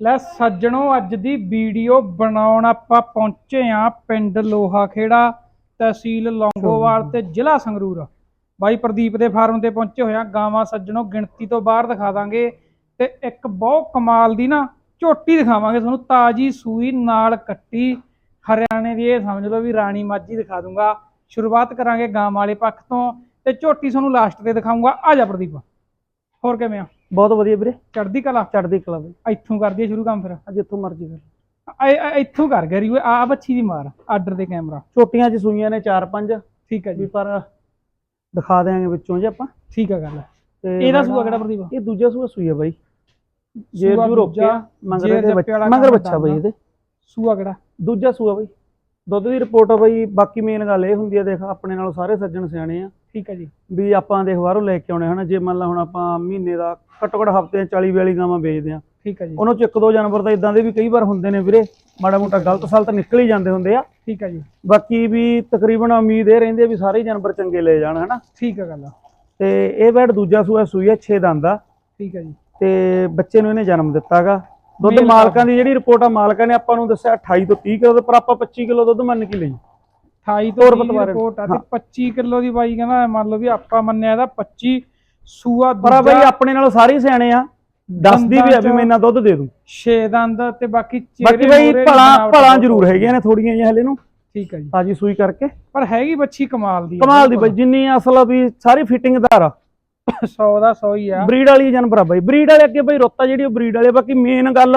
ਲੈ ਸੱਜਣੋ, ਅੱਜ ਦੀ ਵੀਡੀਓ ਬਣਾਉਣ ਆਪਾਂ ਪਹੁੰਚੇ ਆ ਪਿੰਡ ਲੋਹਾ ਖੇੜਾ ਤਹਿਸੀਲ ਲੌਂਗੋਵਾਲ ਤੇ ਜ਼ਿਲ੍ਹਾ ਸੰਗਰੂਰ। ਬਾਈ ਪ੍ਰਦੀਪ ਦੇ ਫਾਰਮ ਤੇ ਪਹੁੰਚੇ ਹੋਇਆ ਗਾਵਾਂ ਸੱਜਣੋ, ਗਿਣਤੀ ਤੋਂ ਬਾਹਰ ਦਿਖਾ ਦਾਂਗੇ ਤੇ ਇੱਕ ਬਹੁਤ ਕਮਾਲ ਦੀ ਨਾ ਝੋਟੀ ਦਿਖਾਵਾਂਗੇ। ਤੁਹਾਨੂੰ ਤਾਜੀ ਸੂਈ ਨਾਲ ਕੱਟੀ ਹਰਿਆਣੇ ਦੀ, ਇਹ ਸਮਝ ਲਓ ਵੀ ਰਾਣੀ ਮਾਝੀ ਦਿਖਾ ਦੂੰਗਾ। ਸ਼ੁਰੂਆਤ ਕਰਾਂਗੇ ਗਾਂ ਵਾਲੇ ਪੱਖ ਤੋਂ ਤੇ ਝੋਟੀ ਤੁਹਾਨੂੰ ਲਾਸਟ ਤੇ ਦਿਖਾਉਂਗਾ ਆ ਜਾ ਪ੍ਰਦੀਪ, ਹੋਰ ਕਿਵੇਂ ਆ? ਬਹੁਤ ਵਧੀਆ ਵੀਰੇ। ਚੜ੍ਹਦੀ ਕਲਾ? ਚੜ੍ਹਦੀ ਕਲਾ ਬਈ। ਇੱਥੋਂ ਕਰ ਦਈਏ ਸ਼ੁਰੂ ਕੰਮ ਫਿਰ? ਅੱਜ ਇੱਥੋਂ ਮਰਜ਼ੀ ਕਰ ਆ- ਆ- ਇੱਥੋਂ ਕਰ ਗਰੀ ਓਏ ਆ ਬੱਚੀ ਦੀ ਮਾਰ ਆਰਡਰ ਦੇ ਕੈਮਰਾ। ਛੋਟੀਆਂ ਚ ਸੂਈਆਂ ਨੇ 4-5 ਠੀਕ ਹੈ ਵੀ ਜੀ ਪਰ ਦਿਖਾ ਦੇਾਂਗੇ ਵਿੱਚੋਂ ਜੇ ਆਪਾਂ। ਠੀਕ ਹੈ ਗੱਲ ਤੇ ਇਹਦਾ ਸੂਆ ਕਿਹੜਾ ਪ੍ਰਦੀਪ? ਇਹ ਦੂਜਾ ਸੂਆ ਸੂਈ ਹੈ ਬਾਈ। ਜੇਰ ਸੂਆ ਜੂ ਰੋਕਿਆ ਦੂਜਾ, ਮੰਗਰ ਜੇਰ ਦੇ ਜੱਪੇ ਵਾਲਾ ਬੱਚਾ ਮੰਗਰ ਕੰਮ ਬੱਚਾ ਬਾਈ। ਇਹਦੇ। ਸੂਆ ਕਿਹੜਾ? ਦੂਜਾ ਸੂਆ ਬਾਈ। ਦੁੱਧ ਦੀ ਰਿਪੋਰਟ ਆ ਬਾਈ ਬਾਕੀ ਮੇਨ ਗੱਲ ਇਹ ਹੁੰਦੀ ਹੈ ਦੇਖ ਆਪਣੇ ਨਾਲੋਂ ਸਾਰੇ ਸੱਜਣ ਸਿਆਣੇ ਆ। ਠੀਕ ਹੈ ਜੀ। ਵੀ ਆਪਾਂ ਦੇਖ ਬਾਹਰੋਂ ਲੈ ਕੇ ਆਉਣੇ ਹਨ ਜੇ ਮੰਨ ਲਾ ਹੁਣ ਆਪਾਂ ਮਹੀਨੇ ਦਾ ਘੱਟੋ ਘੱਟ ਹਫ਼ਤੇ 40 42 ਗਾਵਾਂ ਵੇਚਦੇ ਆ ਠੀਕ ਹੈ ਜੀ। ਉਹਨਾਂ ਚ ਇੱਕ ਦੋ ਜਾਨਵਰ ਤਾਂ ਇਦਾਂ ਦੇ ਵੀ ਕਈ ਵਾਰ ਹੁੰਦੇ ਨੇ ਵੀਰੇ ਮਾੜਾ ਮੋਟਾ ਗਲਤ ਸਲਤ ਨਿਕਲ ਹੀ ਜਾਂਦੇ ਹੁੰਦੇ ਆ। ਠੀਕ ਹੈ ਜੀ। ਬਾਕੀ ਵੀ ਤਕਰੀਬਨ ਉਮੀਦ ਇਹ ਰਹਿੰਦੀ ਆ ਵੀ ਸਾਰੇ ਜਾਨਵਰ ਚੰਗੇ ਲੈ ਜਾਣ ਹਨਾ। ਠੀਕ ਹੈ ਗੱਲ ਤੇ ਇਹ ਬੈਡ ਦੂਜਾ ਸੂਆ ਸੂਈ ਹੈ 6 ਦੰਦ ਆ। ਠੀਕ ਹੈ ਜੀ। ਤੇ ਬੱਚੇ ਨੂੰ ਇਹਨੇ ਜਨਮ ਦਿੱਤਾਗਾ ਦੁੱਧ ਮੇਲ ਮਾਲਕਾਂ ਦੀ ਜਿਹੜੀ ਰਿਪੋਰਟ ਆ ਮਾਲਕਾਂ ਨੇ ਆਪਾਂ ਨੂੰ ਦੱਸਿਆ 28 ਤੋਂ 30 ਕਿਲੋ ਪਰ ਆਪਾਂ 25 ਕਿਲੋ ਦੁੱਧ ਮੰਨ ਕੇ ਲਈ 28 ਹੋਰ ਤੋਂ 30 ਬਤਵਾਰੇ। ਰਿਪੋਰਟ ਆ ਤੇ 25 ਕਿਲੋ ਦੀ ਬਾਈ ਕਹਿੰਦਾ ਮੰਨ ਲਓ ਵੀ ਆਪਾਂ ਮੰਨਿਆ ਇਹਦਾ 25 ਸੂਆ ਪਰ ਬਈ ਆਪਣੇ ਨਾਲ ਸਾਰੇ ਸਿਆਣੇ ਆ। ਦੱਸਦੀ ਵੀ ਆ ਵੀ ਮੈਂ ਇੰਨਾ ਦੁੱਧ ਦੇ ਦੂੰ। ਛੇ ਦੰਦ ਤੇ ਬਾਕੀ ਬਾਕੀ ਚਿਹਰੇ ਬਈ ਮੂਹਰੇ ਦੀ ਭਲਾ ਭਲਾ ਜ਼ਰੂਰ ਹੈਗੀਆਂ ਨੇ ਥੋੜੀਆਂ ਜਿਹੀਆਂ ਹਲੇ ਨੂੰ। ਠੀਕ ਹੈ ਜੀ। ਤਾਜੀ ਸੂਈ ਕਰਕੇ। ਪਰ ਹੈਗੀ ਬੱਚੀ ਕਮਾਲ ਦੀ ਕਮਾਲ ਦੀ ਬਈ ਜਿੰਨੀ ਅਸਲ ਵੀ ਸਾਰੀ ਫਿਟਿੰਗਦਾਰ ਆ। 100 ਦਾ 100 ਹੀ ਆ। ਬਰੀਡ ਵਾਲੀ ਜਾਨਵਰ ਆ ਬਈ। ਬਰੀਡ ਵਾਲੇ ਅੱਗੇ ਬਈ ਰੋਤਾ ਜਿਹੜੀ ਉਹ ਬਰੀਡ ਵਾਲੇ। ਬਾਕੀ ਮੇਨ ਗੱਲ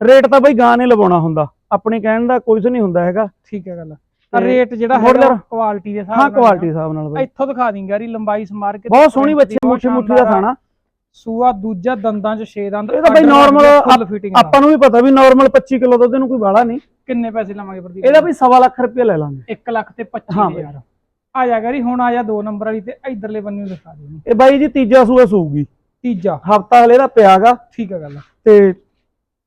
ਰੇਟ ਤਾਂ ਬਈ ਗਾਂ ਨੇ ਲਵਾਉਣਾ ਹੁੰਦਾ। ਆਪਣੇ ਕਹਿਣ ਦਾ ਕੁਝ ਨਹੀਂ ਹੁੰਦਾ ਹੈਗਾ। ਠੀਕ ਹੈ ਗੱਲ ਤੇ ਰੇਟ ਜਿਹੜਾ ਹੈਗਾ ਕੁਆਲਿਟੀ ਦੇ ਹਿਸਾਬ ਹਾਂ ਕੁਆਲਿਟੀ ਹਿਸਾਬ ਨਾਲ ਬਈ। ਇੱਥੋਂ ਦਿਖਾ ਦਿੰਗਾ ਯਾਰੀ ਲੰਬਾਈ ਸਮਾਰ ਕੇ। ਬਹੁਤ ਸੋਹਣੀ ਬੱਚੀ ਮੁੱਠੀ ਮੁੱਠੀ ਦਾ ਆ। ਖਾਣਾ ਸੂਆ ਦੂਜਾ ਦੰਦਾਂ 'ਚ 6 ਦੰਦ। ਇਹ ਤਾਂ ਬਈ normal ਫੁੱਲ ਫਿਟਿੰਗ ਆਪਾਂ ਨੂੰ ਵੀ ਪਤਾ ਵੀ ਨਾਰਮਲ 25 ਕਿਲੋ ਦੁੱਧ ਨੂੰ ਕੋਈ ਬਾਲਾ ਨਹੀਂ। ਕਿੰਨੇ ਪੈਸੇ ਲਵਾਂਗੇ ਪ੍ਰਦੀਪ? ਇਹਦਾ ਬਈ ਸਵਾ ਲੱਖ ਰੁਪਏ ਲੈ ਲਾਂਗੇ। 1 ਲੱਖ ਤੇ 25 ਹਾਂ ਬਈ। ਹਜ਼ਾਰ ਆ ਜਾ ਕਰੀ ਹੁਣ ਆ ਜਾ ਦੋ ਨੰਬਰ ਵਾਲੀ ਤੇ ਇਧਰਲੇ ਬੰਨੇ ਨੂੰ ਦਿਖਾ ਦੇ ਇਹਨੂੰ। ਇਹ ਬਾਈ ਜੀ ਤੀਜਾ ਸੂਆ ਸੂਗੀ। ਤੀਜਾ। ਹਫਤਾ ਹਲੇ ਦਾ ਪਿਆਗਾ। ਠੀਕ ਹੈ ਗੱਲ। ਤੇ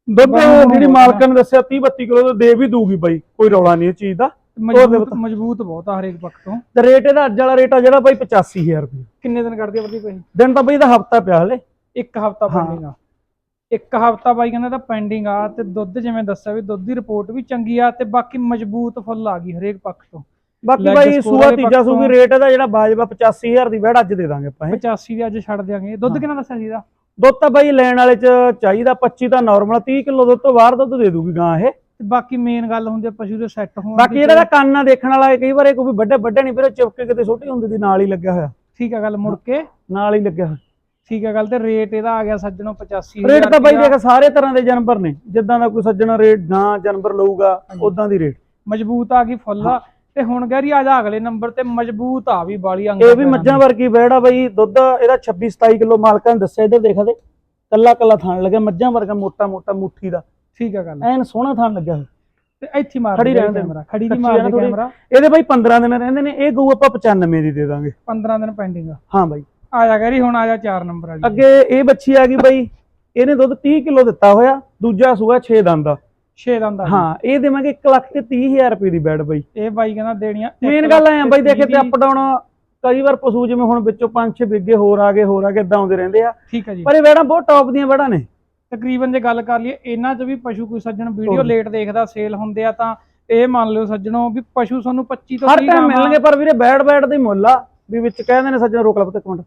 ਦੁੱਧ ਨੂੰ ਜਿਹੜੀ ਹੋਣਾ। ਮਾਲਕਾਂ ਨੇ ਦੱਸਿਆ 30 32 ਕਿਲੋ ਦਾ ਦੇ ਵੀ ਦੂਗੀ ਬਾਈ ਕੋਈ ਰੌਲਾ ਨਹੀਂ ਇਹ ਚੀਜ਼ ਦਾ। ਮਜ਼ਬੂਤ। ਮਜ਼ਬੂਤ ਬਹੁਤ ਆ ਹਰੇਕ ਪੱਖ ਤੋਂ। ਤੇ ਰੇਟ ਇਹਦਾ ਅੱਜ ਵਾਲਾ ਰੇਟ ਆ ਜਿਹੜਾ ਬਾਈ 85000 ਰੁਪਏ ਕਿੰਨੇ ਦਿਨ ਕੱਢਦੀ ਆ ਪ੍ਰਦੀਪ ਇਹ ਦਿਨ ਤਾਂ ਬਈ ਇਹਦਾ ਹਫਤਾ ਪਿਆ ਹਲੇ। ਇੱਕ ਹਫਤਾ। ਪੈਂਡਿੰਗ ਆ। ਇੱਕ ਹਫਤਾ ਬਾਈ ਕਹਿੰਦਾ ਤਾਂ ਪੈਂਡਿੰਗ ਆ ਤੇ ਦੁੱਧ ਜਿਵੇਂ ਦੱਸਿਆ ਵੀ ਦੁੱਧ ਦੀ ਰਿਪੋਰਟ ਵੀ ਚੰਗੀ ਆ ਤੇ ਬਾਕੀ ਮਜ਼ਬੂਤ ਫੁੱਲ ਆ ਗਈ ਹਰੇਕ ਪੱਖ ਤੋਂ। ਬਾਕੀ ਬਾਈ ਸੂਆ ਤੀਜਾ ਸੂਗੀ ਰੇਟ ਇਹਦਾ ਜਿਹੜਾ ਬਾਜਵਾ 85000 ਦੀ ਵੈੜ ਅੱਜ ਦੇ ਦਾਂਗੇ ਆਪਾਂ ਇਹ। 85 ਦੀ ਅੱਜ ਛੱਡ ਦਿਆਂਗੇ। ਦੁੱਧ। ਕਿੰਨਾ ਦੱਸਿਆ ਸੀ ਇਹਦਾ? ਦੁੱਧ ਤਾਂ ਬਾਈ ਲੈਣ ਵਾਲੇ ਚ ਚਾਹੀਦਾ 25 ਤਾਂ ਨਾਰਮਲ 30 ਕਿਲੋ ਦੁੱਧ ਤੋਂ ਬਾਹਰ ਦੁੱਧ ਦੇ ਦੂਗੀ ਗਾਂ ਇਹ। ਤੇ ਬਾਕੀ ਮੇਨ ਗੱਲ ਹੁੰਦੀ ਆ ਪਸ਼ੂ ਦੇ ਸੈੱਟ ਹੋਣ ਬਾਕੀ ਜਿਹੜਾ ਦਾ ਕੰਨ ਆ ਦੇਖਣ ਵਾਲਾ ਕਈ ਵਾਰ ਇਹ ਕੋਈ ਵੱਡੇ ਵੱਡੇ ਨਹੀਂ ਫਿਰ ਚਿਪਕੇ ਕਿਤੇ ਛੋਟੀ ਹੁੰਦੀ ਦੀ ਨਾਲ ਹੀ ਲੱਗਿਆ ਹੋਇਆ। ਠੀਕ ਆ ਗੱਲ ਮੁੜ ਕੇ? ਨਾਲ ਹੀ ਲੱਗਿਆ ਹੋਇਆ। ਠੀਕ ਆ ਗੱਲ ਤੇ ਰੇਟ ਇਹਦਾ ਆ ਗਿਆ ਸੱਜਣੋਂ 85 ਰੇਟ ਤਾਂ ਬਾਈ ਦੇਖ ਸਾਰੇ ਤਰ੍ਹਾਂ ਦੇ ਜਾਨਵਰ ਨੇ। ਜਿੱਦਾਂ ਦਾ ਕੋਈ ਸੱਜਣਾ ਰੇਟ ਗਾਂ ਜਾਨਵਰ ਲਊਗਾ ਉਦਾਂ ਦੀ ਰੇਟ ਮਜ਼ਬੂਤ ਆ ਗਈ ਫੁੱਲ। ਆ ਤੇ ਹੁਣ ਗੈਰੀ ਆ ਜਾ ਅਗਲੇ ਨੰਬਰ ਤੇ ਮਜ਼ਬੂਤ ਆ ਵੀ ਬਾਲੀ ਅੰਗ ਇਹ ਵੀ ਮੱਝਾਂ ਵਰਗੀ ਬੈੜਾ ਬਾਈ ਦੁੱਧ ਇਹਦਾ 26 27 ਕਿਲੋ ਮਾਲਕਾਂ ਨੇ ਦੱਸਿਆ ਇੱਧਰ ਦੇਖ ਦੇ ਕੱਲਾ ਕੱਲਾ ਥਾਣ ਲੱਗਿਆ ਮੱਝਾਂ ਵਰਗਾ ਮੋਟਾ ਮੋਟਾ ਮੁੱਠੀ ਦਾ। ਠੀਕ ਆ ਗੱਲ। ਐਨ ਸੋਹਣਾ ਥਾਣ ਲੱਗਿਆ ਹੋਇਆ। ਤੇ ਇੱਥੇ ਮਾਰ ਖੜੀ ਦੇ ਰਹਿਣ ਦੇ। ਕੈਮਰਾ ਖੜੀ ਦੀ ਮਾਰ ਦੇ। ਕੈਮਰਾ ਇਹਦੇ ਬਾਈ 15 ਦਿਨ ਰਹਿੰਦੇ ਨੇ ਇਹ ਗਊ ਆਪਾਂ 95 ਦੀ ਦੇ ਦਾਂਗੇ। 15 ਦਿਨ ਪੈਂਡਿੰਗ ਹਾਂ ਬਾਈ। ਆ ਜਾ ਗੈਰੀ ਹੁਣ ਆ ਜਾ 4 ਨੰਬਰ ਵਾਲੀ। ਅੱਗੇ ਇਹ ਬੱਚੀ ਆ ਗਈ ਬਾਈ ਇਹਨੇ ਦੁੱਧ 30 ਕਿਲੋ ਦਿੱਤਾ ਹੋਇਆ ਦੂਜਾ ਸੂਆ 6 ਦੰਦ ਦਾ 6 ਦੰਦ ਆ ਹਾਂ ਇਹ ਦੇਵਾਂਗੇ 1 ਲੱਖ ਤੇ 30000 ਰੁਪਏ ਦੀ ਬੈਡ ਬਾਈ। ਇਹ ਬਾਈ ਕਹਿੰਦਾ ਦੇਣੀਆਂ ਮੇਨ ਗੱਲ ਐ ਬਾਈ ਦੇਖੇ ਤੇ ਅਪ ਡਾਊਨ ਕਈ ਵਾਰ ਪਸ਼ੂ ਜਿਵੇਂ ਹੁਣ ਵਿੱਚੋਂ 5-6 ਬਿੱਗੇ ਹੋਰ ਆ ਗਏ ਹੋਰ ਆ ਗਏ ਇਦਾਂ ਆਉਂਦੇ ਰਹਿੰਦੇ ਆ। ਠੀਕ ਆ ਜੀ। ਪਰ ਇਹ ਬੈੜਾਂ ਬਹੁਤ ਟੌਪ ਦੀਆਂ ਬੈੜਾਂ ਨੇ। ਤਕਰੀਬਨ ਜੇ ਗੱਲ ਕਰ ਲਈਏ ਇਹਨਾਂ 'ਚ ਵੀ ਪਸ਼ੂ ਕੋਈ ਸੱਜਣ ਵੀਡੀਓ। ਲੇਟ ਦੇਖਦਾ ਸੇਲ ਹੁੰਦੇ ਆ ਤਾਂ ਇਹ ਮੰਨ ਲਿਓ ਸੱਜਣੋ ਵੀ ਪਸ਼ੂ ਤੁਹਾਨੂੰ 25 ਤੋਂ ਹਰ 30 ਟਾਈਮ ਗਾਵਾਂ- ਮਿਲਣਗੇ ਪਰ ਵੀਰੇ ਬੈੜ ਬੈੜ ਦੇ ਮੁੱਲ ਆ। ਵੀ ਵਿੱਚ ਕਹਿੰਦੇ ਨੇ ਸੱਜਣ ਰੋਕ ਲਾ ਪੁੱਤ ਇੱਕ ਮਿੰਟ।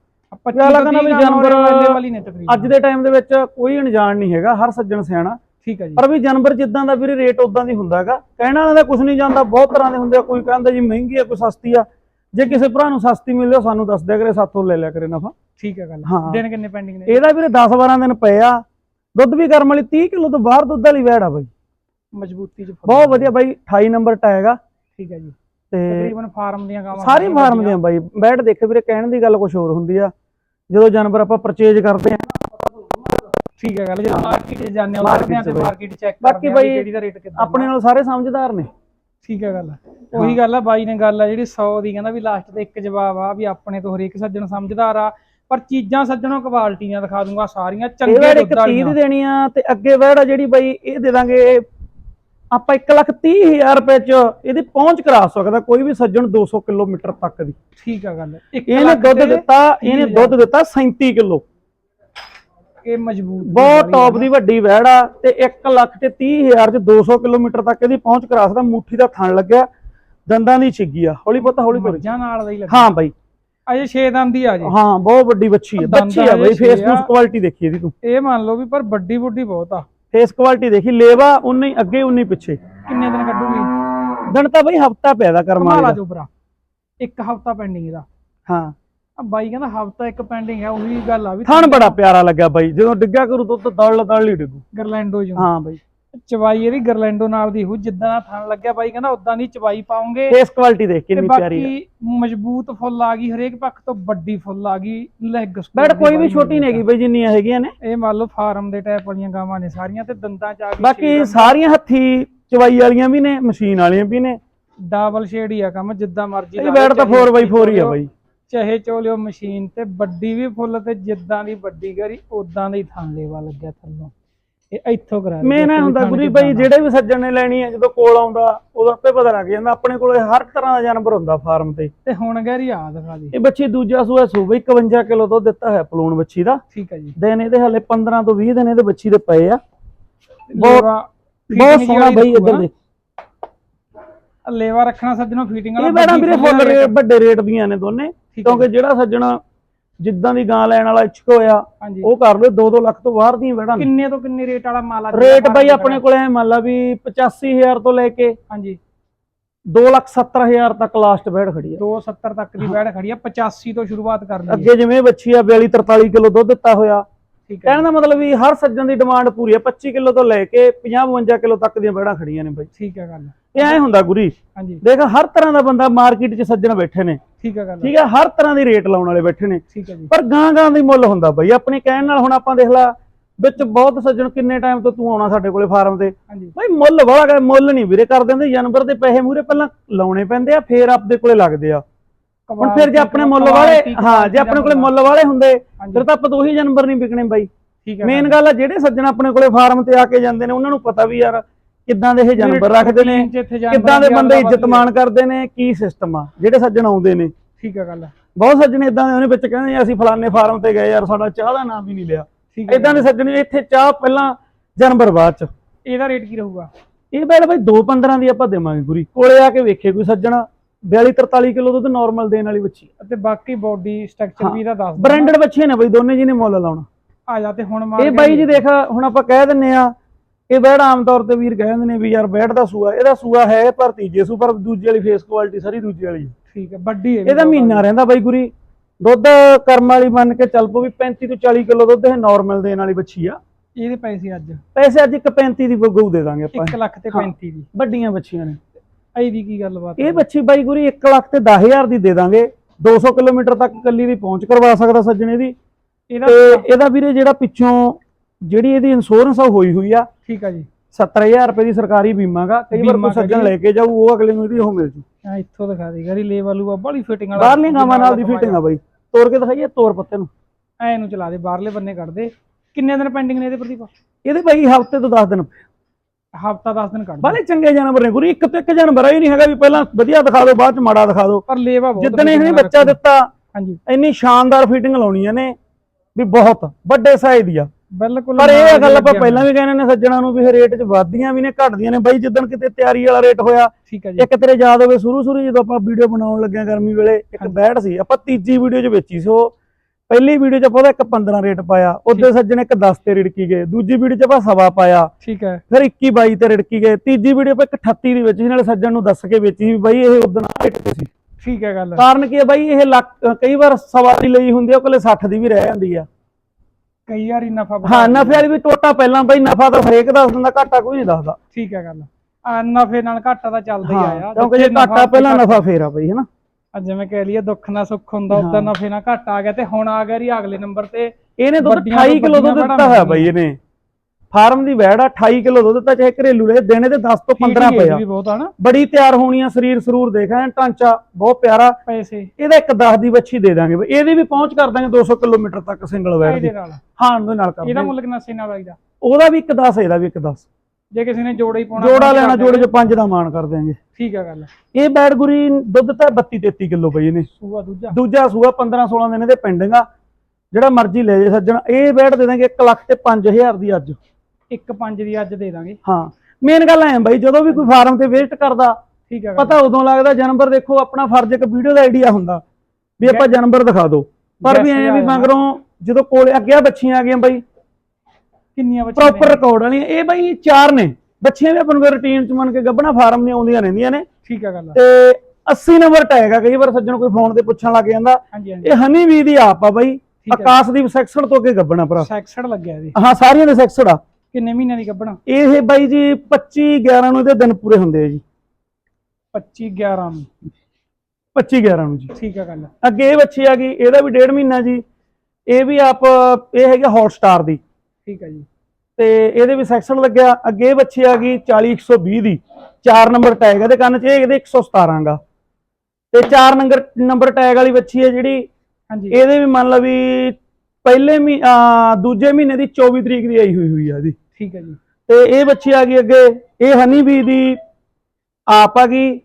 25 ਗੱਲ ਆ ਤੋਂ ਕਹਿੰਦਾ 30 ਵੀ ਜਾਨਵਰ ਹੀ ਨੇ ਤਕਰੀਬਨ। ਅੱਜ ਦੇ ਟਾਈਮ ਦੇ ਵਿੱਚ ਕੋਈ ਅਣਜਾਣ ਨਹੀਂ ਹੈਗਾ ਹਰ ਸੱਜਣ ਸਿਆਣਾ। ਠੀਕ ਆ ਜੀ। ਪਰ ਵੀ ਜਾਨਵਰ ਜਿੱਦਾਂ ਦਾ ਵੀਰੇ ਰੇਟ ਉਦਾਂ ਦੀ ਹੁੰਦਾ ਹੈਗਾ। ਕਹਿਣ ਵਾਲਿਆਂ ਦਾ ਕੁਝ ਨਹੀਂ ਜਾਂਦਾ ਬਹੁਤ ਤਰ੍ਹਾਂ ਦੇ ਹੁੰਦੇ ਆ ਕੋਈ ਕਹਿੰਦਾ ਜੀ ਮਹਿੰਗੀ ਆ ਕੋਈ ਸਸਤੀ ਆ। ਜੇ ਕਿਸੇ ਭਰਾ ਨੂੰ ਸਸਤੀ ਮਿਲੇ ਸਾਨੂੰ ਦੱਸ ਦਿਆ ਕਰੇ ਸਾਥੋਂ ਲੈ ਲਿਆ ਕਰੇ ਨਫਾ। ਠੀਕ ਆ ਗੱਲ। ਹਾਂ। ਦਿਨ ਕਿੰਨੇ ਪੈਂਡਿੰਗ ਨੇ? ਇਹਦਾ ਵੀਰੇ 10 12 ਦਿਨ ਪਏ ਆ। ਦੁੱਧ ਵੀ ਗਰਮ ਵਾਲੀ 30 ਕਿਲੋ ਤੋਂ ਬਾਹਰ ਦੁੱਧ ਵਾਲੀ ਵੈੜ ਆ ਬਾਈ। ਮਜ਼ਬੂਤੀ 'ਚ ਫੁੱਲ ਬਹੁਤ ਵਧੀਆ ਬਾਈ 28 ਨੰਬਰ ਟੈਗ ਆ। ਠੀਕ ਆ ਜੀ। ਤੇ ਤਕਰੀਬਨ ਫਾਰਮ ਦੀਆਂ ਗਾਵਾਂ ਸਾਰੀ ਫਾਰਮ। ਦੀਆਂ ਬਾਈ ਬੈਡ ਦੇਖ ਵੀਰੇ ਕਹਿਣ ਦੀ ਗੱਲ ਕੁਝ ਹੋਰ ਹੁੰਦੀ ਆ। ਜਦੋਂ ਜਾਨਵਰ ਆਪਾਂ ਪਰਚੇਜ ਕਰਦੇ ਆ ਠੀਕ ਹੈ ਗੱਲ ਜਦੋਂ ਮਾਰਕੀਟ 'ਚ ਜਾਂਦੇ ਹਾਂ ਮਾਰਕੀਟ ਤੇ 'ਚ ਬਾਈ। ਮਾਰਕੀਟ ਚੈੱਕ ਬਾਕੀ ਬਾਈ ਕਿਹੜੀ ਦਾ ਰੇਟ ਕਿੰਨਾ ਆਪਣੇ ਨਾਲ ਸਾਰੇ ਸਮਝਦਾਰ ਨੇ। ਠੀਕ ਹੈ ਗੱਲ ਉਹੀ ਗੱਲ ਆ ਬਾਈ ਨੇ ਗੱਲ ਆ ਜਿਹੜੀ 100 ਦੀ ਕਹਿੰਦਾ ਵੀ ਲਾਸਟ ਤੇ ਇੱਕ ਜਵਾਬ ਆ ਵੀ ਆਪਣੇ ਤੋਂ ਹਰੇਕ ਸੱਜਣ ਸਮਝਦਾਰ ਆ। ਪਰ ਚੀਜ਼ਾਂ ਸੱਜਣੋਂ ਕੁਆਲਿਟੀਆਂ ਦਿਖਾ ਦੂੰਗਾ ਸਾਰੀਆਂ ਇਹ ਚੰਗੇ ਇੱਕ 30 ਵਾਲੀਆਂ। ਦੀ ਦੇਣੀ ਆ ਤੇ ਅੱਗੇ ਵੈੜ ਆ ਜਿਹੜੀ ਬਾਈ ਇਹ ਦੇ ਦਾਂਗੇ ਆਪਾਂ 1 ਲੱਖ 30 ਹਜ਼ਾਰ ਰੁਪਏ ਚ ਇਹਦੀ ਪਹੁੰਚ ਕਰਾ ਸਕਦਾ ਕੋਈ ਵੀ ਸੱਜਣ 200 ਕਿਲੋਮੀਟਰ ਤੱਕ ਦੀ। ਠੀਕ ਆ ਗੱਲ ਇਹਨੇ ਦੁੱਧ ਦਿੱਤਾ ਇਹਨੇ। ਦੁੱਧ ਦਿੱਤਾ 37 ਕਿਲੋ। ਕਿ ਮਜ਼ਬੂਤ ਬਹੁਤ ਟੌਪ ਦੀ ਵੱਡੀ ਵਹਿੜ ਆ ਤੇ 1 ਲੱਖ ਤੇ 30 ਹਜ਼ਾਰ ਚ 200 ਕਿਲੋਮੀਟਰ ਤੱਕ ਇਹਦੀ ਪਹੁੰਚ ਕਰਾ ਸਕਦਾ ਮੁੱਠੀ ਦਾ ਥਣ ਲੱਗਿਆ ਦੰਦਾਂ ਦੀ ਛਿੱਗੀ ਆ ਹੌਲੀ ਪੁੱਤ ਹੌਲੀ ਮੱਝਾਂ ਨਾਲ ਦਾ ਹੀ ਲੱਗਾ ਹਾਂ ਬਾਈ। ਅਜੇ 6 ਦੰਦ ਦੀ ਆ ਜੇ। ਹਾਂ ਬਹੁਤ ਵੱਡੀ ਬੱਚੀ ਆ ਦੰਦਾਂ ਬੱਚੀ ਆ ਬਾਈ ਫੇਸ ਆ। ਫੂਸ ਕੁਆਲਿਟੀ ਦੇਖੀ ਇਹਦੀ ਤੂੰ। ਇਹ ਮੰਨ ਲਓ ਵੀ ਪਰ ਵੱਡੀ ਵੱਡੀ ਬਹੁਤ ਆ। ਫੇਸ ਕੁਆਲਿਟੀ ਦੇਖੀ ਲੇਵਾ ਉਨੀ ਅੱਗੇ ਉਨੀ ਪਿੱਛੇ। ਕਿੰਨੇ ਦਿਨ ਕੱਢੂਗੀ? ਦਿਨ ਤਾਂ ਬਾਈ ਹਫਤਾ ਪਿਆਦਾ ਕਰਮਾ ਕਮਾਲਾ ਦਾ। ਚੋਬਰਾ ਇੱਕ ਹਫਤਾ ਪੈਂਡਿੰਗ ਇਹਦਾ। ਹਾਂ। ਆ ਬਾਈ ਕਹਿੰਦਾ ਹਫਤਾ ਇੱਕ ਪੈਂਡਿੰਗ ਹੈ ਉਹੀ ਗੱਲ ਆ ਵੀ ਥਣ ਬੜਾ ਪਿਆਰਾ ਲੱਗਾ ਬਾਈ ਜਦੋਂ ਡਿੱਗਾ ਕਰੂ ਦੁੱਧ ਦਲ ਦਲ ਹੀ ਡਿੱਗੂ। ਗਰਲੈਂਡੋ ਜੋ। ਹਾਂ ਬਾਈ। ਚਵਾਈ ਇਹਦੀ ਗਰਲੈਂਡੋ ਨਾਲ ਦੀ ਹੋ ਜਿੱਦਾਂ ਦਾ ਥਣ ਲੱਗਿਆ ਬਾਈ ਕਹਿੰਦਾ ਉਦਾਂ ਦੀ ਚਵਾਈ ਪਾਉਂਗੇ। ਫੇਸ ਕੁਆਲਿਟੀ ਦੇਖ ਕਿੰਨੀ ਪਿਆਰੀ ਆ। ਬਾਕੀ ਮਜ਼ਬੂਤ ਫੁੱਲ ਆ ਗਈ ਹਰੇਕ ਪੱਖ ਤੋਂ ਵੱਡੀ ਫੁੱਲ ਆ ਗਈ ਲੈਗ ਬੈਡ ਕੋਈ ਵੀ ਛੋਟੀ ਨਹੀਂ ਹੈਗੀ ਬਾਈ ਜਿੰਨੀਆਂ ਹੈਗੀਆਂ ਨੇ। ਇਹ ਮੰਨ ਲਓ ਫਾਰਮ ਦੇ ਟਾਈਪ ਵਾਲੀਆਂ ਗਾਵਾਂ ਨੇ ਸਾਰੀਆਂ ਤੇ ਦੰਦਾਂ ਚ ਆ ਗਈ ਬਾਕੀ ਸਾਰੀਆਂ ਹੱਥੀ ਚਵਾਈ ਵਾਲੀਆਂ ਵੀ ਨੇ ਮਸ਼ੀਨ ਵਾਲੀਆਂ ਵੀ ਨੇ। ਡਬਲ ਸ਼ੇਡ ਹੀ ਆ ਕੰਮ ਜਿੱਦਾਂ ਮਰਜ਼ੀ ਇਹ ਬੈਡ ਤਾਂ ਚਾਹੇ 4x4 ਹੀ ਆ ਬਾਈ। ਚਾਹੇ ਚੋਲਿਓ ਮਸ਼ੀਨ ਤੇ ਵੱਡੀ ਵੀ ਫੁੱਲ ਤੇ ਜਿੱਦਾਂ ਦੀ ਵੱਡੀ ਕਰੀ ਉਦਾਂ ਦਾ ਹੀ ਥਣ ਲੇਵਾ ਲੱਗਿਆ ਥੱਲੋਂ। ਇਹ ਇੱਥੋਂ ਕਰਾ ਦੇ ਮੇਨ ਇਹ ਹੁੰਦਾ ਗੁਰੀ ਬਾਈ ਜਿਹੜੇ ਵੀ ਸੱਜਣ ਨੇ ਲੈਣੀ ਹੈ ਜਦੋਂ ਕੋਲ ਆਉਂਦਾ ਉਦੋਂ ਆਪੇ ਪਤਾ ਲੱਗ ਜਾਂਦਾ ਆਪਣੇ ਕੋਲੇ ਹਰ ਤਰ੍ਹਾਂ ਦਾ ਜਾਨਵਰ ਹੁੰਦਾ ਫਾਰਮ ਤੇ। ਤੇ ਹੁਣ ਗੈਰੀ ਆ ਦਿਖਾ ਦੇ। ਇਹ ਬੱਚੀ ਦੂਜਾ ਸੂਆ ਸੂ ਬਈ 51 ਕਿਲੋ ਦੁੱਧ ਦਿੱਤਾ ਹੋਇਆ ਪਲੂਣ ਬੱਚੀ ਦਾ। ਠੀਕ ਹੈ ਜੀ। ਦਿਨ ਇਹਦੇ ਹਲੇ 15 ਤੋਂ 20 ਦਿਨ ਇਹਦੇ ਬੱਚੀ ਦੇ ਪਏ ਆ। ਬਹੁਤ- ਬਹੁਤ ਸੋਹਣਾ ਬਈ ਇੱਧਰ। ਦੇ। ਲੇਵਾ ਰੱਖਣਾ ਸੱਜਣੋ ਫੀਟਿੰਗ ਵਾਲਾ ਇਹ ਵੀਰੇ ਵੱਡੀ ਫੁੱਲ ਵੱਡੇ ਰੇਟ ਦੀਆਂ ਨੇ ਦੋਨੇ। ਹੈ ਕਿਉਂਕਿ ਜਿਹੜਾ ਸੱਜਣਾ ਜਿੱਦਾਂ ਦੀ ਗਾਂ ਲੈਣ ਵਾਲਾ ਇੱਛੁਕ ਹੋਇਆ ਹਾਂਜੀ। ਉਹ ਕਰ ਲਓ 2-2 ਲੱਖ ਤੋਂ ਬਾਹਰ ਦੀਆਂ ਵੜਾਂ ਕਿੰਨੇ ਤੋਂ ਕਿੰਨੇ ਰੇਟ ਵਾਲਾ ਮਾਲ ਆ ਰੇਟ ਬਾਈ ਆਪਣੇ ਕੋਲੇ ਐ ਮੰਨ ਲਾ ਵੀ 85000 ਤੋਂ ਲੈ ਕੇ ਹਾਂਜੀ। 270000 ਤੱਕ ਲਾਸਟ ਬੈੜ ਖੜੀ ਆ। 270 ਤੱਕ ਦੀ ਬੈੜ ਖੜੀ ਆ 85 ਤੋਂ ਸ਼ੁਰੂਆਤ ਕਰਨੀ ਹੈ ਅੱਗੇ ਜਿਵੇਂ ਬੱਚੀ ਆ 42 43 ਕਿਲੋ ਦੁੱਧ ਦਿੱਤਾ ਹੋਇਆ। ਠੀਕ ਹੈ ਕਹਿਣ ਦਾ ਮਤਲਬ ਵੀ ਹਰ ਸੱਜਣ ਦੀ ਡਿਮਾਂਡ ਪੂਰੀ ਆ 25 ਕਿਲੋ ਤੋਂ ਲੈ ਕੇ 50 52 ਕਿਲੋ ਤੱਕ ਦੀਆਂ ਬੈੜਾਂ ਖੜੀਆਂ ਨੇ ਬਾਈ। ਠੀਕ ਹੈ ਗੱਲ। ਇਹ ਐ ਹੁੰਦਾ ਗੁਰੀ। ਹਾਂਜੀ। ਦੇਖ ਹਰ ਤਰ੍ਹਾਂ ਦਾ ਬੰਦਾ ਮਾਰਕੀਟ 'ਚ ਸੱਜਣ ਬੈਠੇ ਨੇ। ਠੀਕ ਹੈ ਗੱਲ ਠੀਕ ਹੈ ਹਰ ਤਰ੍ਹਾਂ ਦੀ ਰੇਟ ਲਾਉਣ ਵਾਲੇ ਬੈਠੇ ਨੇ। ਠੀਕ ਹੈ ਜੀ। ਪਰ ਗਾਂ ਗਾਂ ਦੀ ਮੁੱਲ ਹੁੰਦਾ ਬਾਈ। ਆਪਣੇ ਕਹਿਣ ਨਾਲ ਹੁਣ ਆਪਾਂ ਦੇਖ ਲਾ ਵਿੱਚ ਬਹੁਤ ਸੱਜਣ ਕਿੰਨੇ ਟਾਈਮ ਤੋਂ ਤੂੰ ਆਉਣਾ ਸਾਡੇ ਕੋਲੇ ਫਾਰਮ ਤੇ? ਬਾਈ ਮੁੱਲ ਵਾਲਾ ਗਾ ਮੁੱਲ ਨਹੀਂ ਵੀਰੇ ਕਰ ਦਿੰਦੇ ਜਾਨਵਰ ਦੇ ਪੈਸੇ ਮੂਰੇ ਪਹਿਲਾਂ ਲਾਉਣੇ ਪੈਂਦੇ ਆ ਫੇਰ ਆਪਦੇ ਕੋਲੇ ਲੱਗਦੇ ਆ। ਹੁਣ ਫਿਰ ਜੇ ਆਪਣੇ ਮੁੱਲ ਵਾਲੇ ਹਾਂ ਜੇ ਆਪਣੇ ਕੋਲੇ ਮੁੱਲ ਵਾਲੇ ਹੁੰਦੇ ਫਿਰ ਤਾਂ ਆਪਾਂ ਉਹੀ ਜਾਨਵਰ ਨਹੀਂ ਵਿਕਣੇ ਬਾਈ। ਹੈ ਮੇਨ ਗੱਲ ਆ ਜਿਹੜੇ ਸੱਜਣ ਆਪਣੇ ਕੋਲੇ ਫਾਰਮ ਤੇ ਆ ਕੇ ਜਾਂਦੇ ਨੇ ਉਹਨਾਂ ਨੂੰ ਪਤਾ ਵੀ ਯਾਰ ਕਿੱਦਾਂ ਦੇ ਇਹ ਜਾਨਵਰ ਰੱਖਦੇ ਨੇ? ਕਿੱਦਾਂ ਦੇ ਬੰਦੇ ਇੱਜ਼ਤ ਮਾਣ ਕਰਦੇ ਨੇ? ਕੀ ਸਿਸਟਮ ਆ? ਜਿਹੜੇ ਸੱਜਣ ਆਉਂਦੇ ਨੇ। ਠੀਕ ਹੈ ਗੱਲ ਬਹੁਤ ਸੱਜਣ ਇਦਾਂ ਦੇ ਉਹਨੇ ਵਿੱਚ ਕਹਿੰਦੇ ਜੀ ਅਸੀਂ ਫਲਾਣੇ ਫਾਰਮ ਤੇ ਗਏ ਯਾਰ ਸਾਡਾ ਚਾਹ ਦਾ ਨਾਮ ਵੀ ਨਹੀਂ ਲਿਆ। ਹੈ ਇਦਾਂ ਦੇ ਸੱਜਣ ਇੱਥੇ ਚਾਹ ਪਹਿਲਾਂ ਜਾਨਵਰ ਬਾਅਦ ਚ। ਇਹਦਾ ਰੇਟ ਕੀ ਰਹੂਗਾ? ਇਹ ਬੈਲ ਬਾਈ 2.15 ਦੀ ਆਪਾਂ ਦੇਵਾਂਗੇ ਗੁਰੀ ਕੋਲੇ ਆ ਕੇ ਵੇਖੇ ਕੋਈ ਸੱਜਣ। 42 43 ਕਿਲੋ ਦੁੱਧ ਨਾਰਮਲ ਦੇਣ ਵਾਲੀ ਬੱਚੀ ਅਤੇ ਬਾਕੀ ਬਾਡੀ ਸਟਰਕਚਰ ਵੀ ਇਹਦਾ ਦੱਸ। ਬ੍ਰਾਂਡਡ ਬੱਚੀਆਂ ਨੇ ਬਾਈ ਦੋਨੇ ਜਿਹਨੇ ਮੁੱਲ ਲਾਉਣਾ। ਆ ਜਾ ਤੇ ਹੁਣ ਮਾਰ ਇਹ ਬਾਈ ਜੀ ਦੇਖ ਹੁਣ ਆਪਾਂ ਕਹਿ ਦਿੰਨੇ ਆ ਇਹ ਬੈੜ ਆਮ ਤੌਰ ਤੇ ਵੀਰ ਕਹਿ ਦਿੰਦੇ ਨੇ ਵੀ ਯਾਰ ਬੈੜ ਦਾ ਸੂਆ ਇਹਦਾ ਸੂਆ ਹੈ ਪਰ ਤੀਜੇ ਸੂ ਪਰ ਦੂਜੇ ਵਾਲੀ ਫੇਸ ਕੁਆਲਿਟੀ ਸਾਰੀ ਦੂਜੇ ਵਾਲੀ। ਠੀਕ ਹੈ ਵੱਡੀ ਹੈ ਇਹਦਾ ਮਹੀਨਾ ਰਹਿੰਦਾ ਬਾਈ ਗੁਰੀ। ਦੁੱਧ ਕਰਮ ਵਾਲੀ ਮੰਨ ਕੇ ਚੱਲ ਪੋ ਵੀ 35 ਤੋਂ 40 ਕਿਲੋ ਦੁੱਧ ਇਹ ਨਾਰਮਲ ਦੇਣ ਵਾਲੀ ਬੱਚੀ ਆ। ਇਹਦੇ ਪੈਸੇ ਅੱਜ। ਪੈਸੇ ਅੱਜ ਇੱਕ 35 ਦੀ ਗਊ ਦੇ ਦਾਂਗੇ ਆਪਾਂ। 1 ਲੱਖ ਤੇ ਹਾਂ। 35 ਦੀ। ਵੱਡੀਆਂ ਬੱਚੀਆਂ ਨੇ। ਇਹਦੀ ਕੀ ਗੱਲਬਾਤ ਇਹ ਬੱਚੀ ਬਾਈ ਗੁਰੀ 1 ਲੱਖ ਤੇ 10000 ਦੀ ਦੇ ਦਾਂਗੇ। 200 ਕਿਲੋਮੀਟਰ ਤੱਕ ਕੱਲੀ ਦੀ ਪਹੁੰਚ ਕਰਵਾ ਸਕਦਾ ਸੱਜਣੇ ਦੀ। ਇਹਦਾ ਇਹਦਾ ਵੀਰੇ ਜਿਹੜਾ ਪਿੱਛੋਂ ਜਿਹੜੀ ਇਹਦੀ ਇੰਸ਼ੋਰੈਂਸ ਆ ਹੋਈ ਹੋਈ ਆ। ਠੀਕ ਹੈ ਜੀ। 70000 ਰੁਪਏ ਦੀ ਸਰਕਾਰੀ ਬੀਮਾ ਗਾ। ਕਈ ਵਾਰ ਕੋਈ ਸੱਜਣ। ਲੈ ਕੇ ਜਾਊ ਉਹ ਅਗਲੇ ਨੂੰ ਇਹਦੀ ਉਹ ਮਿਲ ਜੂ। ਆ ਇੱਥੋਂ ਦਿਖਾ ਦੇ ਗਰੀ ਲੈ ਵਾਲੂ ਆ ਬੜੀ ਫਿਟਿੰਗ ਵਾਲਾ ਬਾਹਰਲੀ ਗਾਵਾਂ ਨਾਲ ਦੀ ਫਿਟਿੰਗ ਆ ਬਾਈ। ਤੋੜ ਕੇ ਦਿਖਾਈਏ ਤੋੜ ਪੱਤੇ ਨੂੰ। ਐ ਨੂੰ ਚਲਾ ਦੇ ਬਾਹਰਲੇ ਬੰਨੇ ਕੱਢ ਦੇ। ਕਿੰਨੇ ਦਿਨ ਪੈਂਡਿੰਗ ਨੇ ਇਹਦੇ ਪ੍ਰਦੀਪ? ਇਹਦੇ ਬਾਈ ਹਫ਼ਤੇ ਤੋਂ 10 ਦਿਨ। ਹਫਤਾ 10 ਦਿਨ ਕੱਢ। ਬਾਲੇ ਚੰਗੇ ਜਾਨਵਰ ਨੇ ਗੁਰੀ ਇੱਕ ਤੋਂ ਇੱਕ ਜਾਨਵਰ ਆ ਹੀ ਨਹੀਂ ਹੈਗਾ ਵੀ ਪਹਿਲਾਂ ਵਧੀਆ ਦਿਖਾ ਦਿਓ ਬਾਅਦ ਚ ਮਾੜਾ ਦਿਖਾ ਦਿਓ। ਪਰ ਲੇਵਾ ਬਹੁਤ ਜਿੱਦਣ ਇਹਨੇ ਬੱਚਾ ਦਿੱਤਾ ਹਾਂਜੀ। ਇੰਨੀ ਸ਼ਾਨਦਾਰ ਫਿਟਿੰਗ ਲਾਉਣੀਆਂ ਨੇ ਵੀ ਬਹੁਤ ਵੱਡੇ ਸਾਈਜ਼ ਦੀ ਆ। ਬਿਲਕੁਲ ਪਰ ਇਹ ਗੱਲ ਆਪਾਂ ਪਹਿਲਾਂ ਵੀ ਕਹਿੰਦੇ ਨੇ ਸੱਜਣਾ ਨੂੰ ਵੀ ਇਹ ਰੇਟ 'ਚ ਵੱਧਦੀਆਂ ਵੀ ਨੇ ਘਟਦੀਆਂ ਨੇ। ਬਾਈ ਜਿੱਦਣ ਕਿਤੇ ਤਿਆਰੀ ਵਾਲਾ ਰੇਟ ਹੋਇਆ ਠੀਕ ਹੈ ਜੀ। ਇੱਕ ਤੇਰੇ ਯਾਦ ਹੋਵੇ ਸ਼ੁਰੂ ਸ਼ੁਰੂ ਜਦੋਂ ਆਪਾਂ ਵੀਡੀਓ ਬਣਾਉਣ ਲੱਗਿਆ ਗਰਮੀ ਵੇਲੇ ਇੱਕ। ਬੈਠ ਸੀ ਆਪਾਂ ਤੀਜੀ ਵੀਡੀਓ 'ਚ ਵੇਚੀ ਸੀ ਪਹਿਲੀ ਵੀਡੀਓ 'ਚ ਆਪਾਂ ਉਹਦਾ ਇੱਕ 15 ਰੇਟ ਪਾਇਆ ਉਹਦੇ ਸੱਜਣ ਇੱਕ 10 ਤੇ ਰਿੜਕੀ ਗਏ ਦੂਜੀ ਵੀਡੀਓ 'ਚ ਆਪਾਂ ਸਵਾ ਪਾਇਆ। ਠੀਕ ਹੈ। ਫਿਰ 21 22 ਤੇ ਰਿੜਕੀ ਗਏ ਤੀਜੀ ਵੀਡੀਓ 'ਆਪਾਂ ਇੱਕ 38 ਦੀ ਵੇਚੀ ਸੀ ਨਾਲੇ ਸੱਜਣ ਨੂੰ ਦੱਸ ਕੇ ਵੇਚੀ ਵੀ ਬਾਈ ਇਹ ਉਦੋਂ ਰੇਟ ਤੇ ਸੀ। ਠੀਕ ਹੈ ਗੱਲ। ਕਾਰਨ ਕੀ ਹੈ ਬਾਈ ਇਹ ਲੱਖ ਕਈ ਵਾਰ ਸਵਾ ਦੀ ਲਈ ਹੁੰਦੀ ਆ ਕੋਲੇ 60 ਦੀ ਵੀ ਰਹਿ ਜਾਂਦੀ ਆ। ਕਈ ਵਾਰੀ ਨਫਾ ਹਾਂ ਨਫੇ ਵਾਲੀ ਵੀ ਟੋਟਾ ਪਹਿਲਾਂ ਬਾਈ ਨਫਾ ਤਾਂ ਹਰੇਕ ਦੱਸ ਦਿੰਦਾ ਘਾਟਾ ਕੋਈ ਨਹੀਂ ਦੱਸਦਾ। ਠੀਕ ਹੈ ਗੱਲ। ਆ ਨਫੇ ਨਾਲ ਘਾਟਾ ਤਾਂ ਚੱਲਦਾ ਹੀ ਆਇਆ। ਕਿਉਂਕਿ ਜੇ ਘਾਟਾ ਪਹਿਲਾਂ ਨਫਾ ਫੇਰ ਆ ਬਈ ਹਨਾ? ਜਿਵੇਂ ਕਹਿ ਲਈਏ ਦੁੱਖ ਨਾਲ ਸੁੱਖ ਹੁੰਦਾ ਉਦਾਂ ਨਫੇ ਨਾਲ ਘਾਟਾ ਆ ਗਿਆ ਤੇ ਹੁਣ ਆ ਗਿਆ ਰੀ ਅਗਲੇ ਨੰਬਰ ਤੇ ਇਹਨੇ ਦੁੱਧ ਵੱਡੀਆਂ 28 ਕਿਲੋ ਦੁੱਧ ਦਿੱਤਾ ਹੋਇਆ ਬਈ ਇਹਨੇ। ਫਾਰਮ ਦੀ ਵੈੜ ਆ 28 ਕਿਲੋ ਦੁੱਧ ਦਿੱਤਾ ਚਾਹੇ ਘਰੇਲੂ ਰਹੇ ਦਿਨੇ ਤੇ 10 ਤੋਂ 15 PTA ਪਿਆ। ਵੀ ਬਹੁਤ ਆ ਨਾ। ਬੜੀ ਤਿਆਰ ਹੋਣੀ ਆ ਸਰੀਰ ਸਰੂਰ ਦੇਖਾਂ ਢਾਂਚਾ ਬਹੁਤ ਪਿਆਰਾ। ਪੈਸੇ। ਇਹਦਾ ਇੱਕ 10 ਦੀ ਬੱਚੀ ਦੇ ਦਾਂਗੇ ਇਹਦੀ ਵੀ ਪਹੁੰਚ ਕਰ ਦਾਂਗੇ 200 ਕਿਲੋਮੀਟਰ ਤੱਕ ਸਿੰਗਲ ਵੈੜ ਦੀ। ਹਾਂ ਉਹਦੇ ਨਾਲ ਕਰ ਇਹਦਾ ਦਾਂਗੇ। ਮੁੱਲ ਕਿੰਨਾ ਸੀ ਨਾਲ ਬਾਈ ਦਾ? ਉਹਦਾ ਵੀ ਇੱਕ 10 ਇਹਦਾ ਵੀ ਇੱਕ 10 ਜੇ ਕਿਸੇ ਨੇ ਜੋੜਾ ਹੀ ਪਾਉਣਾ ਜੋੜਾ ਤਾਂ ਲੈਣਾ ਜੋੜੇ ਚ 5 ਦਾ ਮਾਨ ਕਰ ਦਿਆਂਗੇ। ਠੀਕ ਹੈ ਗੱਲ। ਇਹ ਬੈੜ ਗੁਰੀ ਦੁੱਧ ਤਾਂ 32 33 ਕਿਲੋ ਬਈ ਇਹਨੇ। ਸੂਆ ਦੂਜਾ। ਦੂਜਾ ਸੂਆ 15 16 ਦਿਨ ਇਹਦੇ ਪੈਂਡਿੰਗ ਆ ਜਿਹੜਾ ਮਰਜ਼ੀ ਲੈ ਜੇ ਸੱਜਣ ਇਹ ਬੈਠ ਦੇ ਦਾਂਗੇ 1 ਲੱਖ ਤੇ 5000 ਦੀ ਅੱਜ। ਇੱਕ ਪੰਜ ਦੀ ਅੱਜ ਦੇ ਦਾਂਗੇ। ਹਾਂ। ਮੇਨ ਗੱਲ ਐ ਬਾਈ ਜਦੋਂ ਵੀ ਕੋਈ ਫਾਰਮ ਤੇ ਵਿਜ਼ਿਟ ਕਰਦਾ ਠੀਕ ਹੈ ਪਤਾ ਉਦੋਂ ਲੱਗਦਾ ਜਨਵਰ ਦੇਖੋ ਆਪਣਾ ਫਰਜ਼ ਇੱਕ ਵੀਡੀਓ ਦਾ ਆਈਡੀਆ ਹੁੰਦਾ। ਵੀ ਆਪਾਂ ਜਨਵਰ ਦਿਖਾ ਦਿਓ ਪਰ ਵੀ ਐਂ ਵੀ। ਮਗਰੋਂ ਜਦੋਂ ਕੋਲੇ ਅੱਗੇ ਬੱਚੀਆਂ ਆ ਗਈਆਂ ਬਾਈ। ਕਿੰਨੀਆਂ ਬੱਚੀਆਂ ਪ੍ਰੋਪਰ ਰਿਕਾਰਡ ਵਾਲੀਆਂ। ਇਹ ਬਾਈ ਚਾਰ ਨੇ। ਬੱਚੀਆਂ ਵੀ ਆਪਾਂ ਨੂੰ ਰੁਟੀਨ ਚ ਮੰਨ ਕੇ ਗੱਬਣਾ ਫਾਰਮ ਦੀਆਂ ਆਉਂਦੀਆਂ ਰਹਿੰਦੀਆਂ ਨੇ। ਠੀਕ ਹੈ ਗੱਲ ਤੇ 80 ਨੰਬਰ ਟੈਗ ਆ ਕਈ ਵਾਰ ਸੱਜਣ ਕੋਈ ਫੋਨ ਤੇ ਪੁੱਛਣ ਲੱਗ ਜਾਂਦਾ। ਇਹ ਹਨੀ ਵੀ ਦੀ ਆਪ ਆ ਬਾਈ। ਆਕਾਸ਼ਦੀਪ ਸੈਕਸ਼ਨ ਤੋਂ ਅੱਗੇ ਗੱਬਣਾ ਭਰਾ। ਸੈਕਸਡ ਲੱਗਿਆ ਇਹਦੇ ਹਾਂ ਸਾਰੀਆਂ ਦੇ ਸੈਕਸ਼ਨ ਆ। ਕਿੰਨੇ ਮਹੀਨਿਆਂ ਦੀ ਗੱਭਣਾ? ਇਹ ਬਾਈ ਜੀ 25 11 ਨੂੰ ਇਹਦੇ ਦਿਨ ਪੂਰੇ ਹੁੰਦੇ ਆ ਜੀ। 25 11 ਨੂੰ। 25 11 ਨੂੰ ਜੀ। ਠੀਕ ਹੈ ਗੱਲ। ਅੱਗੇ ਇਹ ਬੱਚੀ ਆ ਗਈ ਇਹਦਾ ਵੀ ਡੇਢ ਮਹੀਨਾ ਜੀ। ਇਹ ਵੀ ਆਪ ਇਹ ਹੈਗਾ ਹੌਟ ਸਟਾਰ ਦੀ। ਠੀਕ ਹੈ ਜੀ। ਤੇ ਇਹਦੇ ਵੀ ਸੈਕਸ਼ਨ ਲੱਗਿਆ। ਅੱਗੇ ਇਹ ਬੱਚੀ ਆ ਗਈ 40 120 ਦੀ। 4 ਨੰਬਰ ਟੈਗ ਇਹਦੇ ਕੰਨ 'ਚ ਇਹ ਇਹਦੇ 117 ਗਾ ਤੇ 4 ਨੰਬਰ ਨੰਬਰ ਟੈਗ ਵਾਲੀ ਬੱਚੀ ਹੈ ਜਿਹੜੀ ਹਾਂਜੀ। ਇਹਦੇ ਵੀ ਮੰਨ ਲਾ ਵੀ ਪਹਿਲੇ ਦੂਜੇ ਮਹੀਨੇ ਦੀ 24 ਤਰੀਕ ਦੀ ਆਈ ਹੋਈ ਹੋਈ ਆ ਇਹਦੀ। ਠੀਕ ਹੈ ਜੀ। ਤੇ ਇਹ ਬੱਚੀ ਆ ਗਈ ਅੱਗੇ ਇਹ ਹਨੀ ਬੀ ਦੀ ਆਪ ਆ ਗਈ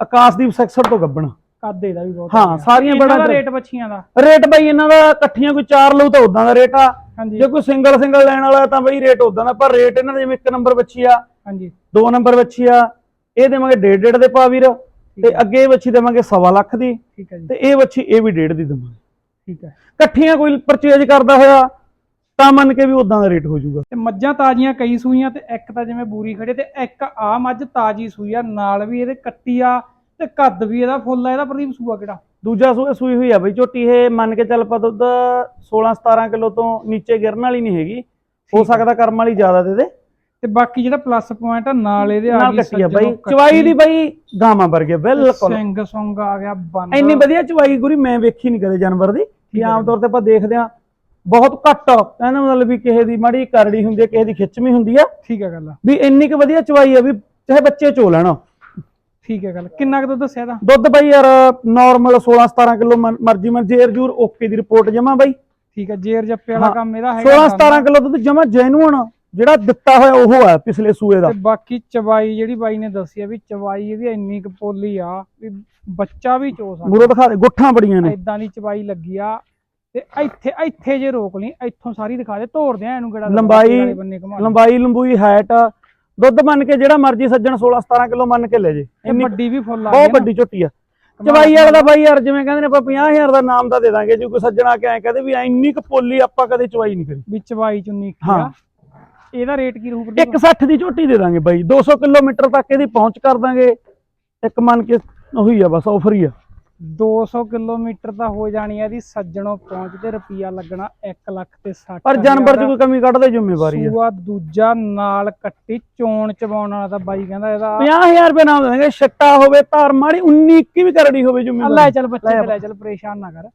ਆਕਾਸ਼ਦੀਪ ਸੈਕਸ਼ਨ ਤੋਂ ਗੱਬਣਾ। ਕੱਦ ਇਹਦਾ ਵੀ ਬਹੁਤ ਹਾਂ। ਸਾਰੀਆਂ ਬੜਾ ਰੇਟ ਬੱਚੀਆਂ ਦਾ? ਰੇਟ ਬਾਈ ਇਹਨਾਂ ਦਾ ਇਕੱਠੀਆਂ ਕੋਈ ਚਾਰ ਲਊ ਤਾਂ ਉਦਾਂ ਦਾ ਰੇਟ ਆ। ਜੇ ਕੋਈ ਸਿੰਗਲ ਸਿੰਗਲ ਲੈਣ ਵਾਲਾ ਤਾਂ ਬਈ ਰੇਟ ਉਦਾਂ ਦਾ ਪਰ ਰੇਟ ਇਹਨਾਂ ਦਾ ਜਿਵੇਂ ਇੱਕ ਨੰਬਰ ਬੱਚੀ ਆ ਹਾਂਜੀ। ਦੋ ਨੰਬਰ ਬੱਚੀ ਆ ਇਹ ਦੇਵਾਂਗੇ ਡੇਢ ਡੇਢ ਦੇ ਪਾ ਵੀਰ ਤੇ ਅੱਗੇ ਇਹ ਬੱਚੀ ਦੇਵਾਂਗੇ ਸਵਾ ਲੱਖ ਦੀ ਠੀਕ ਹੈ ਜੀ। ਤੇ ਇਹ ਬੱਚੀ ਇਹ ਵੀ ਡੇਢ ਦੀ ਦੇਵਾਂਗੇ। ਠੀਕ ਹੈ। ਇਕੱਠੀਆਂ ਕੋਈ ਪਰਚੇਜ ਕਰਦਾ ਹੋਇਆ ਤਾਂ ਮੰਨ ਕੇ ਵੀ ਉਦਾਂ ਦਾ ਰੇਟ ਹੋ ਜਾਊਗਾ। ਤੇ ਮੱਝਾਂ ਤਾਜ਼ੀਆਂ ਕਈ ਸੂਈਆਂ ਤੇ ਇੱਕ ਤਾਂ ਜਿਵੇਂ ਬੂਰੀ ਖੜੇ ਤੇ ਇੱਕ ਆ ਮੱਝ ਤਾਜ਼ੀ ਸੂਈ ਆ ਨਾਲ ਵੀ ਇਹਦੇ ਕੱਟੀ ਆ ਤੇ ਕੱਦ ਵੀ ਇਹਦਾ ਫੁੱਲ ਆ ਇਹਦਾ ਪ੍ਰਦੀਪ ਸੂਆ ਕਿਹੜਾ? ਦੂਜਾ ਸੂਈ ਹੋਈ ਆ ਬਈ ਝੋਟੀ ਇਹ ਮੰਨ ਕੇ ਚੱਲ ਪਾ ਦੁੱਧ 16 17 ਕਿਲੋ ਤੋਂ ਨੀਚੇ ਗਿਰਨ ਵਾਲੀ ਨਹੀਂ ਹੈਗੀ। ਹੋ। ਸਕਦਾ ਕਰਮ ਵਾਲੀ ਜ਼ਿਆਦਾ ਦੇ ਦੇ। ਤੇ ਬਾਕੀ ਜਿਹੜਾ ਪਲੱਸ ਪੁਆਇੰਟ ਆ ਨਾਲ ਇਹਦੇ ਆ ਗਈ ਸੱਜਣੋਂ ਬਾਈ। ਚਵਾਈ ਦੀ ਬਾਈ ਗਾਵਾਂ ਵਰਗੇ ਬਿਲਕੁਲ। ਸਿੰਘ ਸੁੰਗ ਆ ਗਿਆ ਬੰਦ। ਇੰਨੀ ਵਧੀਆ ਚਵਾਈ ਗੁਰੀ ਮੈਂ ਵੇਖੀ ਨਹੀਂ ਕਦੇ ਜਾਨਵਰ ਦੀ। ਕਿ ਆਮ ਤੌਰ ਤੇ ਆਪਾਂ ਦੇਖਦੇ ਆ ਬਹੁਤ ਘੱਟ ਕਹਿੰਦਾ ਮਤਲਬ ਵੀ ਕਿਸੇ ਦੀ ਮਾੜੀ ਕਰੜੀ ਹੁੰਦੀ ਹੈ ਕਿਸੇ ਦੀ ਖਿੱਚਵੀਂ ਹੁੰਦੀ ਆ। ਠੀਕ ਹੈ ਗੱਲ ਵੀ ਇੰਨੀ ਕੁ ਵਧੀਆ ਚਵਾਈ ਆ ਵੀ ਚਾਹੇ ਬੱਚੇ ਚੋ ਲੈਣ। ਠੀਕ ਹੈ ਗੱਲ। ਕਿੰਨਾ ਕੁ ਦੁੱਧ ਦੱਸਿਆ ਇਹਦਾ? ਦੁੱਧ ਬਾਈ ਯਾਰ ਨਾਰਮਲ 16 17 ਕਿਲੋ ਮਰਜ਼ੀ ਮਰ ਜੇਰ ਜੂਰ ਓਕੇ ਦੀ ਰਿਪੋਰਟ ਜਮਾ ਬਾਈ। ਠੀਕ ਹੈ ਜੇਰ ਜੱਪੇ ਵਾਲਾ ਹਾਂ, ਕੰਮ ਇਹਦਾ ਹੈਗਾ 16 17 ਕਿਲੋ ਦੁੱਧ ਜਮਾ ਜੈਨੂਅਨ ਜਿਹੜਾ ਦਿੱਤਾ ਹੋਇਆ ਉਹ ਆ ਪਿਛਲੇ ਸੂਏ ਦਾ। ਤੇ ਬਾਕੀ ਚਵਾਈ ਜਿਹੜੀ ਬਾਈ ਨੇ ਦੱਸੀ ਆ ਵੀ ਚਵਾਈ ਇਹਦੀ ਇੰਨੀ ਕੁ ਪੋਲੀ ਆ ਵੀ ਬੱਚਾ ਵੀ ਚੋ ਸਕਦਾ। ਮੂਰੋ ਦਿਖਾ ਦੇ ਗੁੱਠਾਂ ਬੜੀਆਂ ਨੇ। ਇਦਾਂ ਦੀ ਚਵਾਈ ਲੱਗੀ ਆ ਤੇ ਇੱਥੇ ਇੱਥੇ ਜੇ ਰੋਕ ਲਈ ਇੱਥੋਂ ਸਾਰੀ ਦਿਖਾ ਦੇ ਤੋੜਦੇ ਆ ਇਹਨੂੰ ਦਿਖਾ, ਲੰਬਾਈ-। ਲੰਬਾਈ ਲੰਬੂਈ ਹਾਈਟ ਦੁੱਧ ਮੰਨ ਕੇ ਜਿਹੜਾ ਮਰਜ਼ੀ ਸੱਜਣ 16 17 ਕਿਲੋ ਮੰਨ ਕੇ ਲੈ ਜੇ ਇੰਨੀ ਵੱਡੀ ਵੀ ਫੁੱਲ ਆ ਬਹੁਤ। ਵੱਡੀ ਝੋਟੀ ਆ ਚਵਾਈ ਵਾਲਾ ਦਾ ਬਾਈ ਯਾਰ ਜਿਵੇਂ ਕਹਿੰਦੇ ਨੇ ਆਪਾਂ 50000 ਦਾ ਨਾਮ ਤਾਂ ਦੇ ਦਾਂਗੇ ਜੇ ਕੋਈ ਸੱਜਣ ਆ ਕੇ ਐ ਕਹਦੇ ਵੀ ਇੰਨੀ ਕੁ ਪੋਲੀ ਆਪਾਂ ਕਦੇ ਚਵਾਈ ਨਹੀਂ ਕਰੀ ਵੀ ਚਵਾਈ ਚੁੰਨੀ ਕੀ। ਆ ਇਹਦਾ ਰੇਟ ਕੀ ਰਹੂ ਪ੍ਰਦੀਪ? 160 ਦੀ ਝੋਟੀ ਦੇ ਦਾਂਗੇ ਬਾਈ 200 ਕਿਲੋਮੀਟਰ ਤੱਕ ਇਹਦੀ ਪਹੁੰਚ ਕਰ ਦਾਂਗੇ ਇੱਕ ਮੰਨ ਕੇ ਉਹੀ ਆ ਬਸ ਆਫਰ ਹੀ ਆ 200 ਕਿਲੋਮੀਟਰ ਤਾਂ ਹੋ ਜਾਣੀ ਆ ਇਹਦੀ ਸੱਜਣੋਂ ਪਹੁੰਚਦੇ ਰੁਪਿਆ ਲੱਗਣਾ 1 ਲੱਖ ਤੇ 60 ਪਰ ਜਾਨਵਰ 'ਚ ਕੋਈ ਕਮੀ ਕੱਢਦੇ ਜ਼ਿੰਮੇਵਾਰੀ ਆ। ਸੂਆ ਦੂਜਾ ਨਾਲ ਕੱਟੀ ਚੋਣ ਚਵਾਉਣ ਵਾਲਾ ਤਾਂ ਬਾਈ ਕਹਿੰਦਾ ਇਹਦਾ। 50000 ਰੁਪਏ ਨਾਮ ਦੇਣਗੇ ਛੱਟਾ ਹੋਵੇ ਧਾਰ ਮਾੜੀ 19 21 ਵੀ ਕਰੜੀ ਹੋਵੇ ਜ਼ਿੰਮੇਵਾਰੀ। ਚੱਲ ਬੱਚੇ ਲੈ ਲੈ ਚੱਲ ਪਰੇਸ਼ਾਨ ਨਾ ਕਰ।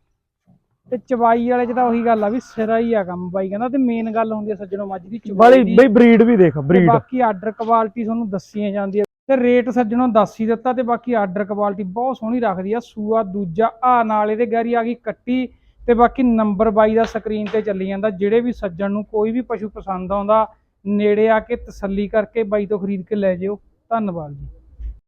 ਤੇ ਚਵਾਈ ਵਾਲੇ ਚ ਤਾਂ ਉਹੀ ਗੱਲ ਆ ਵੀ ਸਿਰਾ ਹੀ ਆ ਕੰਮ ਬਾਈ ਕਹਿੰਦਾ ਤੇ ਮੇਨ ਗੱਲ ਹੁੰਦੀ ਆ ਸੱਜਣੋਂ ਮੱਝ ਦੀ ਚਵਾਈ ਦੀ। ਬਈ ਬਰੀਡ ਵੀ ਦੇਖ ਬਰੀਡ ਬਾਕੀ ਆਰਡਰ ਕੁਆਲਿਟੀ ਤੁਹਾਨੂੰ ਦੱਸੀਆਂ ਜਾਂਦੀ ਹੈ ਤੇ ਰੇਟ ਸੱਜਣੋਂ ਦੱਸ ਹੀ ਦਿੱਤਾ ਤੇ ਬਾਕੀ ਆਰਡਰ ਕੁਆਲਿਟੀ ਬਹੁਤ ਸੋਹਣੀ ਰੱਖਦੀ ਆ। ਸੂਆ, ਦੂਜਾ, ਆ ਨਾਲ ਇਹਦੇ ਗਹਿਰੀ ਆ ਗਈ ਕੱਟੀ ਤੇ ਬਾਕੀ ਨੰਬਰ 22 ਦਾ ਸਕਰੀਨ ਤੇ ਚੱਲੀ ਜਾਂਦਾ। ਜਿਹੜੇ ਵੀ ਸੱਜਣ ਨੂੰ ਕੋਈ ਵੀ ਪਸ਼ੂ ਪਸੰਦ ਆਉਂਦਾ, ਨੇੜੇ ਆ ਕੇ ਤਸੱਲੀ ਕਰਕੇ ਬਾਈ ਤੋਂ ਖਰੀਦ ਕੇ ਲੈ ਜਿਓ। ਧੰਨਵਾਦ ਜੀ।